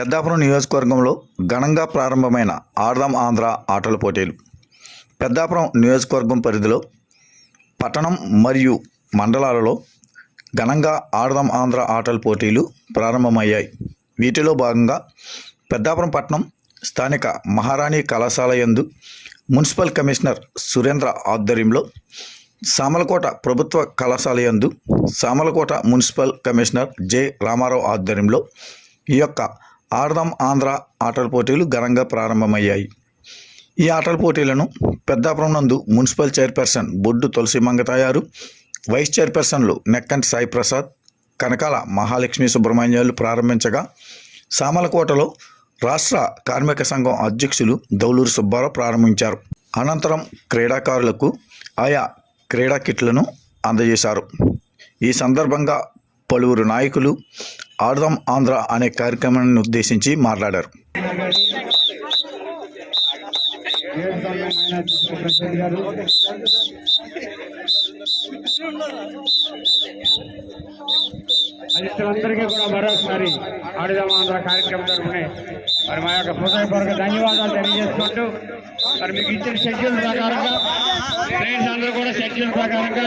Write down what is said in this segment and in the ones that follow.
పెద్దాపురం నియోజకవర్గంలో ఘనంగా ప్రారంభమైన ఆడదాం ఆంధ్ర ఆటల పోటీలు. పెద్దాపురం నియోజకవర్గం పరిధిలో పట్టణం మరియు మండలాలలో ఘనంగా ఆడదాం ఆంధ్ర ఆటల పోటీలు ప్రారంభమయ్యాయి. వీటిలో భాగంగా పెద్దాపురం పట్టణం స్థానిక మహారాణి కళాశాల యందు మున్సిపల్ కమిషనర్ సురేంద్ర ఆధ్వర్యంలో సామలకోట ప్రభుత్వ కళాశాల యందు Samalkota municipal commissioner J Ramarao ఆధ్వర్యంలో ఈ యొక్క ఆడదాం ఆంధ్ర ఆటల పోటీలు ఘనంగా ప్రారంభమయ్యాయి. ఈ ఆటల పోటీలను పెద్దాపురం నందు municipal chairperson Boddu Tulasi Mangatayaru vice చైర్పర్సన్లు Nekkanti Sai Prasad Kanakala Mahalakshmi సుబ్రహ్మణ్యాలు ప్రారంభించగా సామలకోటలో రాష్ట్ర కార్మిక సంఘం అధ్యక్షులు దౌలూరు సుబ్బారావు ప్రారంభించారు. అనంతరం క్రీడాకారులకు ఆయా క్రీడా కిట్లను అందజేశారు. ఈ సందర్భంగా పలువురు నాయకులు ఆడదాం ఆంధ్ర అనే కార్యక్రమాన్ని ఉద్దేశించి మాట్లాడారు. అధితులందరికీ కూడా మరోసారి ఆడదాం ఆంధ్ర కార్యక్రమం తరఫునే మరి మా యొక్క హృదయపూర్వక ధన్యవాదాలు తెలియజేసుకుంటూ మరి మీకు ఇచ్చిన షెడ్యూల్ ప్రకారంగా ప్లేయర్స్ అందరూ కూడా షెడ్యూల్ ప్రకారంగా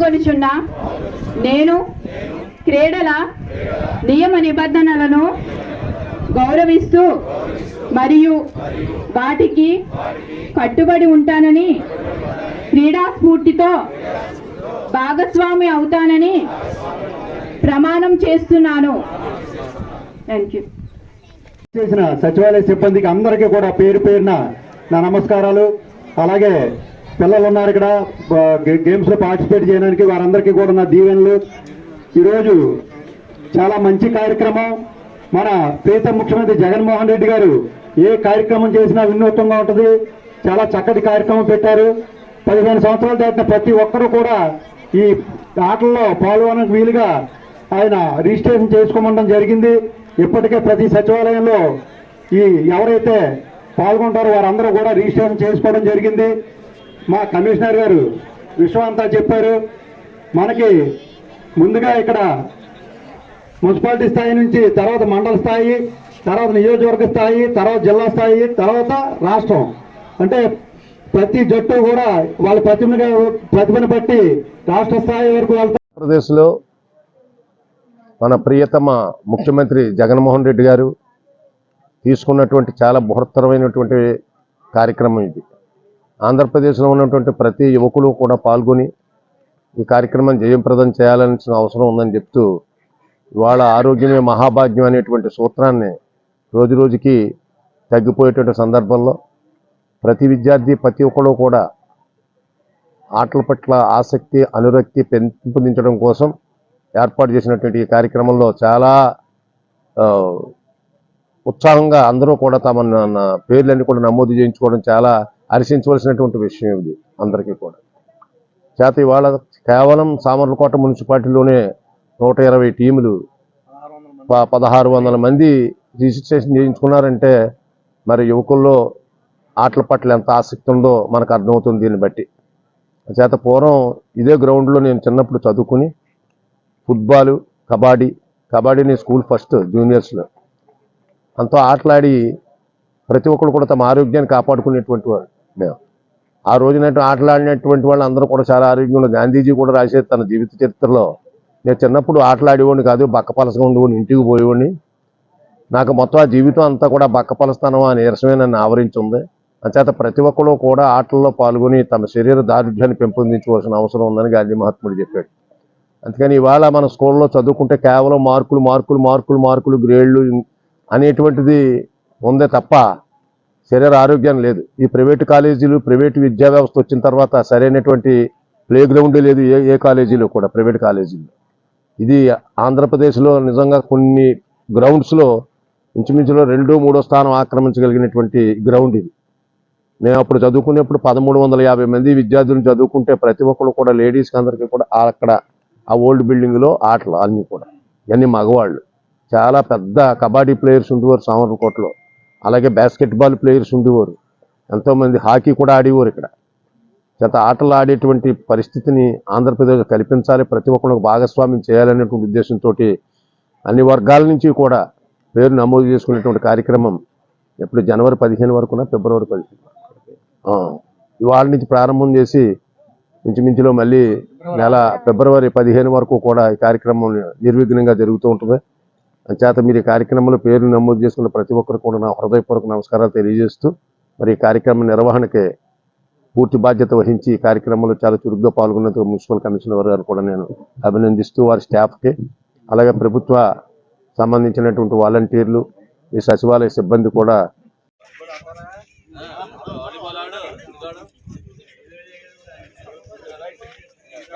పాల్గొనుచున్న నేను క్రీడల నియమ నిబంధనలను గౌరవిస్తూ మరియు వాటికి కట్టుబడి ఉంటానని క్రీడా స్ఫూర్తితో భాగస్వామి అవుతానని ప్రమాణం చేస్తున్నాను. థ్యాంక్ యూ చేసిన సచివాలయ సిబ్బందికి అందరికీ కూడా పేరు పేరున నా నమస్కారాలు. అలాగే పిల్లలు ఉన్నారు ఇక్కడ గేమ్స్లో పార్టిసిపేట్ చేయడానికి వారందరికీ కూడా నా దీవెనలు. ఈరోజు చాలా మంచి కార్యక్రమం. మన ప్రీతం ముఖ్యమంత్రి జగన్మోహన్ రెడ్డి గారు ఏ కార్యక్రమం చేసినా వినూత్నంగా ఉంటుంది. చాలా చక్కటి కార్యక్రమం పెట్టారు. పదిహేను సంవత్సరాలు దాటిన ప్రతి ఒక్కరూ కూడా ఈ ఆటల్లో పాల్గొనడానికి వీలుగా ఆయన రిజిస్ట్రేషన్ చేసుకోమడం జరిగింది. ఇప్పటికే ప్రతి సచివాలయంలో ఈ ఎవరైతే పాల్గొంటారో వారందరూ కూడా రిజిస్ట్రేషన్ చేసుకోవడం జరిగింది. మా కమిషనర్ గారు విషయం అంతా చెప్పారు. మనకి ముందుగా ఇక్కడ మున్సిపాలిటీ స్థాయి నుంచి తర్వాత మండల స్థాయి తర్వాత నియోజకవర్గ స్థాయి తర్వాత జిల్లా స్థాయి తర్వాత రాష్ట్రం. అంటే ప్రతి జట్టు కూడా వాళ్ళ ప్రతిభను ప్రతిభను బట్టి రాష్ట్ర స్థాయి వరకు వెళ్తారు ఆంధ్రప్రదేశ్లో మన ప్రియతమ ముఖ్యమంత్రి జగన్మోహన్ రెడ్డి గారు తీసుకున్నటువంటి చాలా బృహత్తరమైనటువంటి కార్యక్రమం ఇది. ఆంధ్రప్రదేశ్లో ఉన్నటువంటి ప్రతి యువకులు కూడా పాల్గొని ఈ కార్యక్రమం జయప్రదం చేయాల్సిన అవసరం ఉందని చెప్తూ ఇవాళ ఆరోగ్యమే మహాభాగ్యం అనేటువంటి సూత్రాన్ని రోజు రోజుకి తగ్గిపోయేటువంటి సందర్భంలో ప్రతి విద్యార్థి ప్రతి ఒక్కరు కూడా ఆటల పట్ల ఆసక్తి అనురక్తి పెంపొందించడం కోసం ఏర్పాటు చేసినటువంటి ఈ కార్యక్రమంలో చాలా ఉత్సాహంగా అందరూ కూడా తమ పేర్లన్నీ కూడా నమోదు చేయించుకోవడం చాలా హర్షించవలసినటువంటి విషయం ఇది అందరికీ కూడా. చేత ఇవాళ కేవలం సామర్లకోట మున్సిపాలిటీలోనే నూట ఇరవై టీములు ప- పదహారు వందల మంది రిజిస్ట్రేషన్ చేయించుకున్నారంటే మరి యువకుల్లో ఆటల పట్ల ఎంత ఆసక్తి ఉందో మనకు అర్థమవుతుంది దీన్ని బట్టి. చేత పూర్వం ఇదే గ్రౌండ్లో నేను చిన్నప్పుడు చదువుకుని ఫుట్బాలు కబడ్డీ కబడ్డీ నేను స్కూల్ ఫస్ట్ జూనియర్స్లో. అంతా ఆటలాడి ప్రతి ఒక్కరు కూడా తమ ఆరోగ్యాన్ని కాపాడుకునేటువంటి వాడు మేము. ఆ రోజున ఆటలాడినటువంటి వాళ్ళు అందరూ కూడా చాలా ఆరోగ్యంలో గాంధీజీ కూడా రాసే తన జీవిత చరిత్రలో నేను చిన్నప్పుడు ఆటలాడేవాడిని కాదు బక్కపలసగా ఉండేవాడిని ఇంటికి పోయేవాడిని. నాకు మొత్తం ఆ జీవితం అంతా కూడా బక్కపలస్తానం ఆ నీరసమే నన్ను ఆవరించింది. అంచేత ప్రతి ఒక్కరు కూడా ఆటల్లో పాల్గొని తమ శరీర దారుఢ్యాన్ని పెంపొందించుకోవాల్సిన అవసరం ఉందని గాంధీ మహాత్ముడు చెప్పాడు. అందుకని ఇవాళ మన స్కూల్లో చదువుకుంటే కేవలం మార్కులు మార్కులు మార్కులు మార్కులు గ్రేడ్లు అనేటువంటిది ఉందే తప్ప శరీర ఆరోగ్యం లేదు. ఈ ప్రైవేటు కాలేజీలు ప్రైవేటు విద్యా వ్యవస్థ వచ్చిన తర్వాత సరైనటువంటి ప్లే గ్రౌండ్ లేదు ఏ ఏ కాలేజీలో కూడా ప్రైవేట్ కాలేజీలో ఇది ఆంధ్రప్రదేశ్లో నిజంగా కొన్ని గ్రౌండ్స్లో ఇంచుమించులో రెండో మూడో స్థానం ఆక్రమించగలిగినటువంటి గ్రౌండ్ ఇది. మేము అప్పుడు చదువుకునేప్పుడు పదమూడు వందల యాభై మంది విద్యార్థులు చదువుకుంటే ప్రతి ఒక్కరు కూడా లేడీస్కి అందరికీ కూడా అక్కడ ఆ ఓల్డ్ బిల్డింగ్లో ఆటలు అన్నీ కూడా. ఇవన్నీ మగవాళ్ళు. చాలా పెద్ద కబడ్డీ ప్లేయర్స్ ఉండేవారు సామర్లకోటలో. అలాగే బాస్కెట్బాల్ ప్లేయర్స్ ఉండేవారు. ఎంతోమంది హాకీ కూడా ఆడేవారు ఇక్కడ. గత ఆటలు ఆడేటువంటి పరిస్థితిని ఆంధ్రప్రదేశ్ కల్పించాలి ప్రతి ఒక్కరికి భాగస్వామ్యం చేయాలనేటువంటి ఉద్దేశంతో అన్ని వర్గాల నుంచి కూడా పేరు నమోదు చేసుకునేటువంటి కార్యక్రమం ఎప్పుడు జనవరి పదిహేను వరకున ఫిబ్రవరి పదిహేను ఇవాళ నుంచి ప్రారంభం చేసి ఇంచుమించులో మళ్ళీ నెల ఫిబ్రవరి పదిహేను వరకు కూడా ఈ కార్యక్రమం నిర్విఘ్నంగా జరుగుతూ ఉంటుంది. అంచేత మీరు ఈ కార్యక్రమంలో పేరు నమోదు చేసుకున్న ప్రతి ఒక్కరు కూడా నా హృదయపూర్వక నమస్కారాలు తెలియజేస్తూ మరి ఈ కార్యక్రమం నిర్వహణకి పూర్తి బాధ్యత వహించి ఈ కార్యక్రమంలో చాలా చురుగ్గా పాల్గొన్నందుకు మున్సిపల్ కమిషనర్ గారు కూడా నేను అభినందిస్తూ వారి స్టాఫ్కి అలాగే ప్రభుత్వ సంబంధించినటువంటి వాలంటీర్లు ఈ సచివాలయ సిబ్బంది కూడా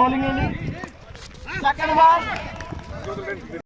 బౌలింగ్ అండి సెకండ్ బాల్.